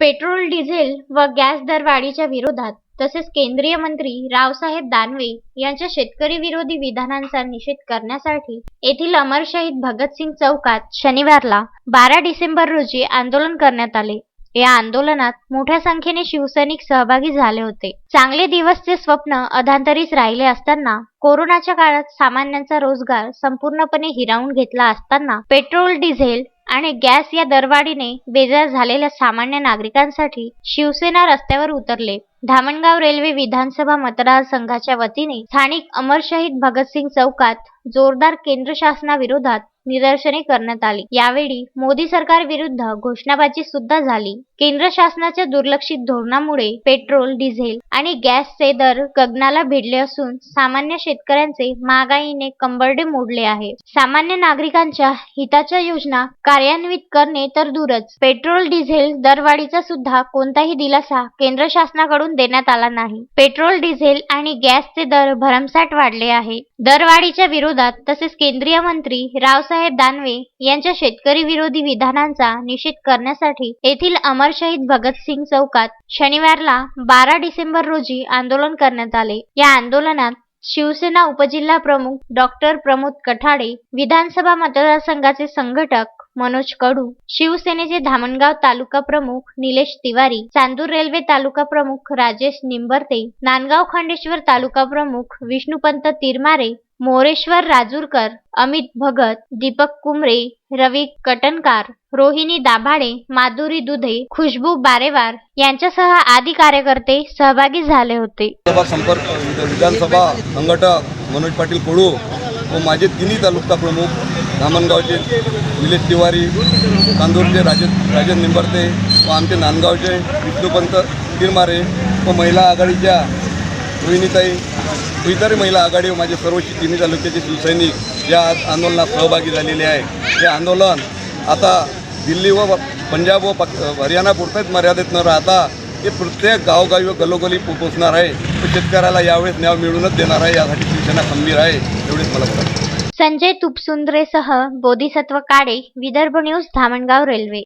Petrol diesel व gas दरवाढीच्या विरोधात तसेच केंद्रीय मंत्री रावसाहेब दानवे यांच्या शेतकरी विरोधी विधानांचा निषेध करण्यासाठी येथील अमर शहीद भगतसिंग चौकात शनिवारला बारा डिसेंबर रोजी आंदोलन करण्यात आले. या आंदोलनात मोठ्या संख्येने शिवसैनिक सहभागी झाले होते. चांगले दिवसचे स्वप्न अधांतरीच राहिले असताना कोरोनाच्या काळात सामान्यांचा रोजगार संपूर्णपणे हिरावून घेतला असताना पेट्रोल डिझेल आणि गॅस या दरवाढीने बेजार झालेल्या सामान्य नागरिकांसाठी शिवसेना रस्त्यावर उतरले. धामणगाव रेल्वे विधानसभा मतदारसंघाच्या वतीने स्थानिक अमर शहीद भगतसिंग चौकात जोरदार केंद्र शासनाविरोधात निदर्शने करण्यात आली. यावेळी मोदी सरकार विरुद्ध घोषणाबाजी सुद्धा झाली. केंद्र शासनाच्या दुर्लक्षित धोरणामुळे पेट्रोल डिझेल आणि गॅसचे दर गगनाला भिडले असून सामान्य शेतकऱ्यांचे महागाईने कंबरडे मोडले आहे. सामान्य नागरिकांच्या हिताच्या योजना कार्यान्वित करणे तर दूरच. पेट्रोल डिझेल दरवाढीचा सुद्धा कोणताही दिलासा केंद्र शासनाकडून देण्यात आला नाही. पेट्रोल डिझेल आणि गॅसचे दर भरमसाठ वाढले आहे. दरवाढीच्या विरोधात तसेच केंद्रीय मंत्री रावसाहेब दानवे यांच्या शेतकरी विरोधी विधानांचा निषेध करण्यासाठी येथील अमर शहीद भगतसिंग चौकात शनिवारला बारा डिसेंबर रोजी आंदोलन करण्यात आले. या आंदोलनात शिवसेना उपजिल्हा प्रमुख डॉक्टर प्रमोद कठाडे विधानसभा मतदारसंघाचे संघटक मनोज कडू शिवसेनेचे धामणगाव तालुका प्रमुख निलेश तिवारी चांदूर रेल्वे तालुका प्रमुख राजेश निंबर्ते नांदगाव खंडेश्वर तालुका प्रमुख विष्णुपंत तिरमारे मोरेश्वर राजूरकर अमित भगत दीपक कुमरे रवी कटनकार रोहिणी दाभाडे माधुरी दुधे खुशबू बारेवार यांच्यासह आदी कार्यकर्ते सहभागी झाले होते. संपर्क विधानसभा संघटक मनोज पाटील कडू व माझे तिन्ही तालुका प्रमुख धामणगावचे निलेश तिवारी तांदूरचे राजे राजेश निंबर्ते व आमचे नांदगावचे विष्णुपंत किरमारे व महिला आघाडीच्या रोहिणीताई व इतर महिला आघाडी व माझे सर्व तिन्ही तालुक्याचे शिवसैनिक या आज आंदोलनात सहभागी झालेले आहे. हे आंदोलन आता दिल्ली व पंजाब व पाक हरियाणा पुरतेच मर्यादित न राहता हे प्रत्येक गावगावी व गलोगली पो- पोचणार आहे. तो शेतकऱ्याला यावेळेस न्याय मिळूनच देणार आहे. यासाठी शिवसेना खंबीर आहे. एवढेच मला बोलायचं संजय तुपसुंद्रेसह बोधिसत्व काळे विदर्भ न्यूज धामणगाव रेल्वे.